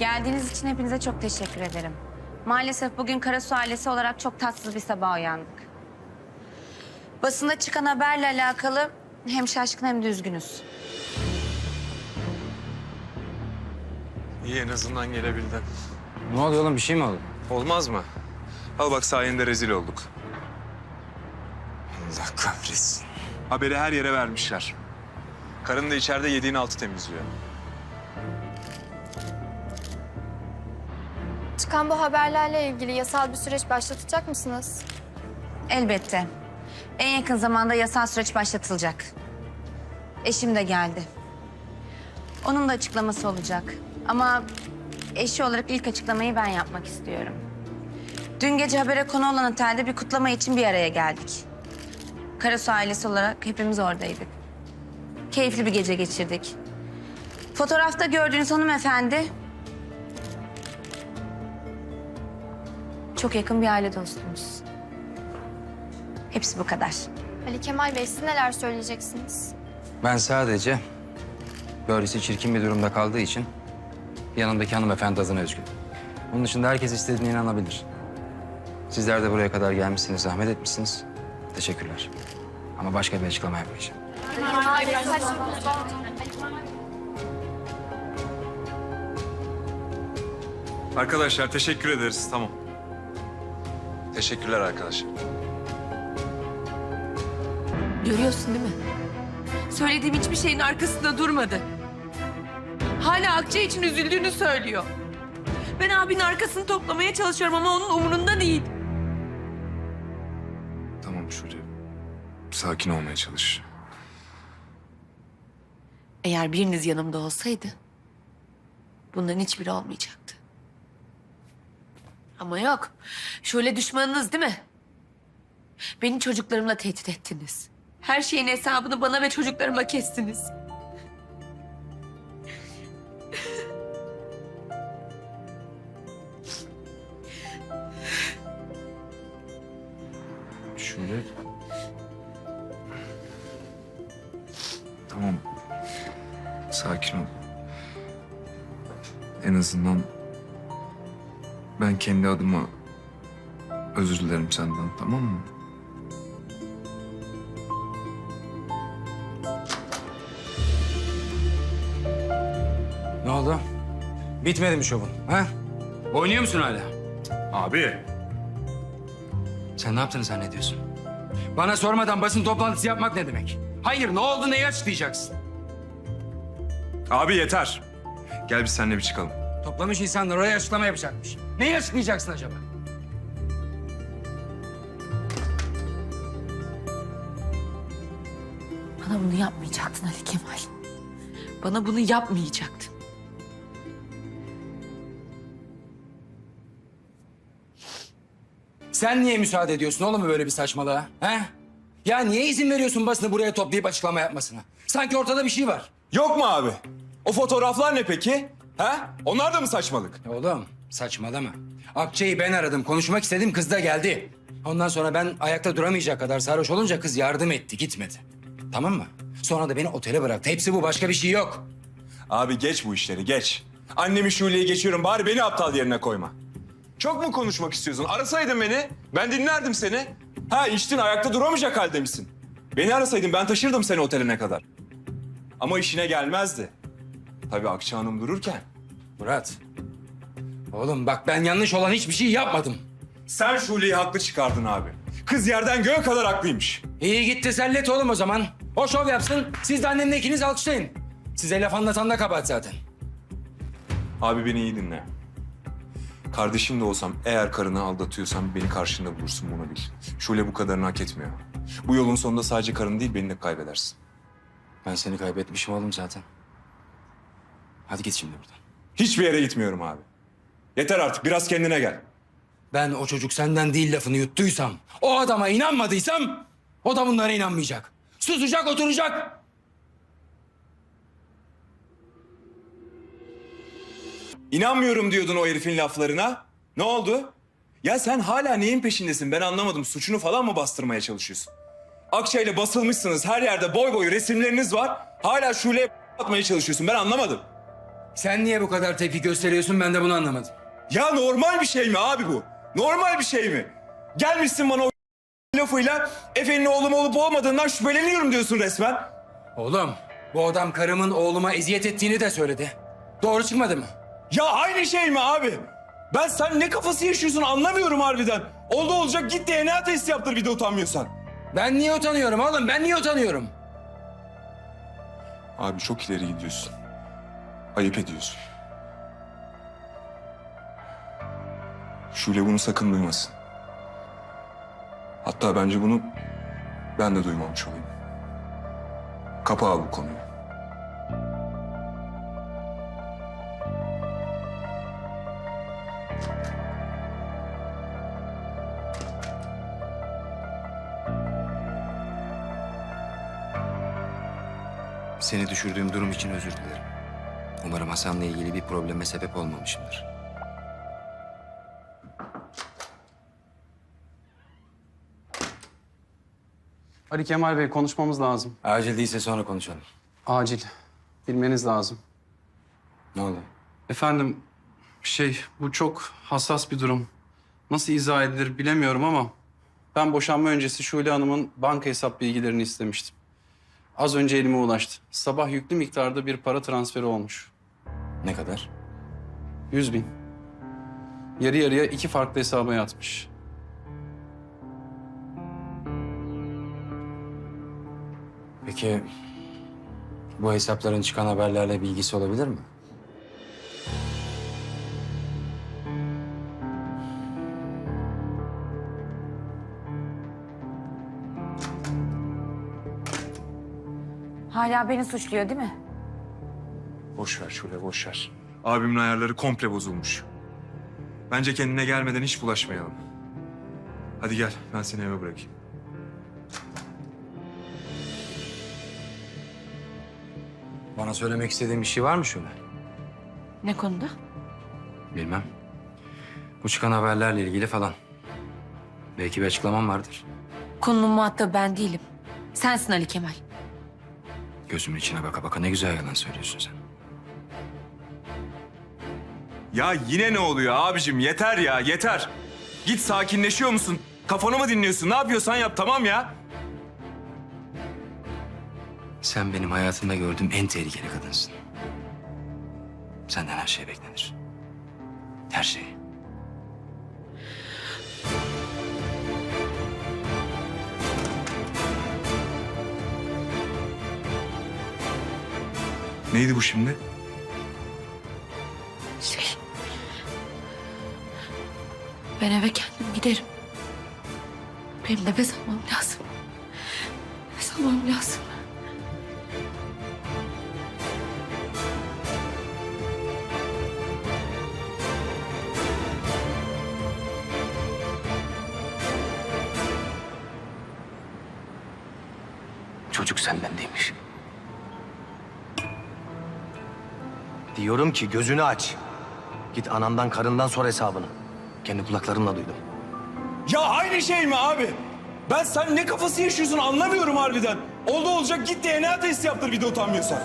Geldiğiniz için hepinize çok teşekkür ederim. Maalesef bugün Karasu ailesi olarak çok tatsız bir sabah uyandık. Basında çıkan haberle alakalı hem şaşkın hem de üzgünüz. İyi en azından gelebildin. Ne oluyor oğlum bir şey mi oldu? Olmaz mı? Al bak sayende rezil olduk. Allah kahretsin. Haberi her yere vermişler. Karın da içeride yediğin altı temizliyor. Çıkan bu haberlerle ilgili yasal bir süreç başlatacak mısınız? Elbette. En yakın zamanda yasal süreç başlatılacak. Eşim de geldi. Onun da açıklaması olacak. Ama eşi olarak ilk açıklamayı ben yapmak istiyorum. Dün gece habere konu olan otelde bir kutlama için bir araya geldik. Karasu ailesi olarak hepimiz oradaydık. Keyifli bir gece geçirdik. Fotoğrafta gördüğünüz hanımefendi... Çok yakın bir aile dostumuz. Hepsi bu kadar. Ali Kemal Bey siz neler söyleyeceksiniz? Ben sadece böylesi çirkin bir durumda kaldığı için yanımdaki hanımefendi adına üzgün. Onun dışında herkes istediğine inanabilir. Sizler de buraya kadar gelmişsiniz, zahmet etmişsiniz. Teşekkürler. Ama başka bir açıklama yapmayacağım. Arkadaşlar teşekkür ederiz. Tamam. Teşekkürler arkadaşlar. Görüyorsun değil mi? Söylediğim hiçbir şeyin arkasında durmadı. Hala Akça için üzüldüğünü söylüyor. Ben abinin arkasını toplamaya çalışıyorum ama onun umurunda değil. Tamam şöyle sakin olmaya çalış. Eğer biriniz yanımda olsaydı bunların hiçbiri olmayacaktı. Ama yok. Şöyle düşmanınız değil mi? Beni çocuklarımla tehdit ettiniz. Her şeyin hesabını bana ve çocuklarıma kestiniz. Şöyle. Tamam. Sakin ol. En azından ben kendi adıma özür dilerim senden tamam mı? Ne oldu? Bitmedi mi şovun? Ha? Oynuyor musun hala? Abi. Sen ne yaptığını zannediyorsun? Bana sormadan basın toplantısı yapmak ne demek? Hayır, ne oldu, neyi açıklayacaksın? Abi yeter. Gel biz seninle bir çıkalım. Toplamış insanlar oraya açıklama yapacakmış. Neyi açıklayacaksın acaba? Bana bunu yapmayacaktın Ali Kemal. Bana bunu yapmayacaktın. Sen niye müsaade ediyorsun oğlum böyle bir saçmalığa? He? Ya niye izin veriyorsun basını buraya toplayıp açıklama yapmasına? Sanki ortada bir şey var. Yok mu abi? O fotoğraflar ne peki? Ha? Onlar da mı saçmalık? Oğlum saçmalama. Akça'yı ben aradım, konuşmak istedim, kız da geldi. Ondan sonra ben ayakta duramayacak kadar sarhoş olunca kız yardım etti, gitmedi. Tamam mı? Sonra da beni otele bıraktı. Hepsi bu, başka bir şey yok. Abi geç bu işleri geç. Annemi Şule'yi geçiyorum bari beni aptal yerine koyma. Çok mu konuşmak istiyorsun? Arasaydın beni. Ben dinlerdim seni. Ha içtin ayakta duramayacak halde misin? Beni arasaydın ben taşırdım seni oteline kadar. Ama işine gelmezdi. Tabii Akça Hanım dururken. Murat. Oğlum bak ben yanlış olan hiçbir şey yapmadım. Sen Şule'yi haklı çıkardın abi. Kız yerden göğe kadar haklıymış. İyi git teselli et oğlum o zaman. O şov yapsın, siz de annemle ikiniz alkışlayın. Size laf anlatan da kabahat zaten. Abi beni iyi dinle. Kardeşim de olsam eğer karını aldatıyorsam beni karşında bulursun bunu bil. Şule bu kadarını hak etmiyor. Bu yolun sonunda sadece karını değil beni de kaybedersin. Ben seni kaybetmişim oğlum zaten. Hadi git şimdi buradan. Hiçbir yere gitmiyorum abi. Yeter artık biraz kendine gel. Ben o çocuk senden değil lafını yuttuysam, o adama inanmadıysam o da bunlara inanmayacak. Susacak, oturacak. İnanmıyorum diyordun o herifin laflarına. Ne oldu? Ya sen hala neyin peşindesin ben anlamadım. Suçunu falan mı bastırmaya çalışıyorsun? Akça ile basılmışsınız her yerde boy boy resimleriniz var. Hala Şule'ye atmaya çalışıyorsun ben anlamadım. Sen niye bu kadar tepki gösteriyorsun ben de bunu anlamadım. Ya normal bir şey mi abi bu? Normal bir şey mi? Gelmişsin bana o lafıyla Efe'nin oğlum olup olmadığından şüpheleniyorum diyorsun resmen. Oğlum bu adam karımın oğluma eziyet ettiğini de söyledi. Doğru çıkmadı mı? Ya aynı şey mi abi? Ben sen ne kafası yaşıyorsun anlamıyorum harbiden. Oldu olacak git DNA testi yaptır bir de utanmıyorsan. Ben niye utanıyorum oğlum? Ben niye utanıyorum? Abi çok ileri gidiyorsun. Ayıp ediyorsun. Şule bunu sakın duymasın. Hatta bence bunu ben de duymamış olayım. Kapa abi bu konuyu. Seni düşürdüğüm durum için özür dilerim. Umarım Hasan'la ilgili bir probleme sebep olmamışımdır. Ali Kemal Bey konuşmamız lazım. Acil değilse sonra konuşalım. Acil. Bilmeniz lazım. Ne oldu? Efendim şey bu çok hassas bir durum. Nasıl izah edilir bilemiyorum ama ben boşanma öncesi Şule Hanım'ın banka hesap bilgilerini istemiştim. Az önce elime ulaştı. Sabah yüklü miktarda bir para transferi olmuş. Ne kadar? 100 bin. Yarı yarıya iki farklı hesaba yatmış. Peki bu hesapların çıkan haberlerle bilgisi olabilir mi? Hala beni suçluyor değil mi? Boş ver Şule, boş ver. Abimin ayarları komple bozulmuş. Bence kendine gelmeden hiç bulaşmayalım. Hadi gel, ben seni eve bırakayım. Bana söylemek istediğin bir şey var mı şöyle? Ne konuda? Bilmem. Bu çıkan haberlerle ilgili falan. Belki bir açıklamam vardır. Konunun muhatabı ben değilim. Sensin Ali Kemal. Gözümün içine baka baka ne güzel yalan söylüyorsun sen. Ya yine ne oluyor abicim? Yeter ya, yeter. Git sakinleşiyor musun? Kafanı mı dinliyorsun? Ne yapıyorsan yap tamam ya. Sen benim hayatımda gördüğüm en tehlikeli kadınsın. Senden her şey beklenir. Her şey. Neydi bu şimdi? Şey... Ben eve kendim giderim. Benim nefes almam lazım. Nefes almam lazım. Senden değilmiş. Diyorum ki gözünü aç. Git anandan karından sor hesabını. Kendi kulaklarımla duydum. Ya aynı şey mi abi? Ben sen ne kafası yaşıyorsun anlamıyorum harbiden. Oldu olacak git DNA testi yaptır bir de utanmıyorsan.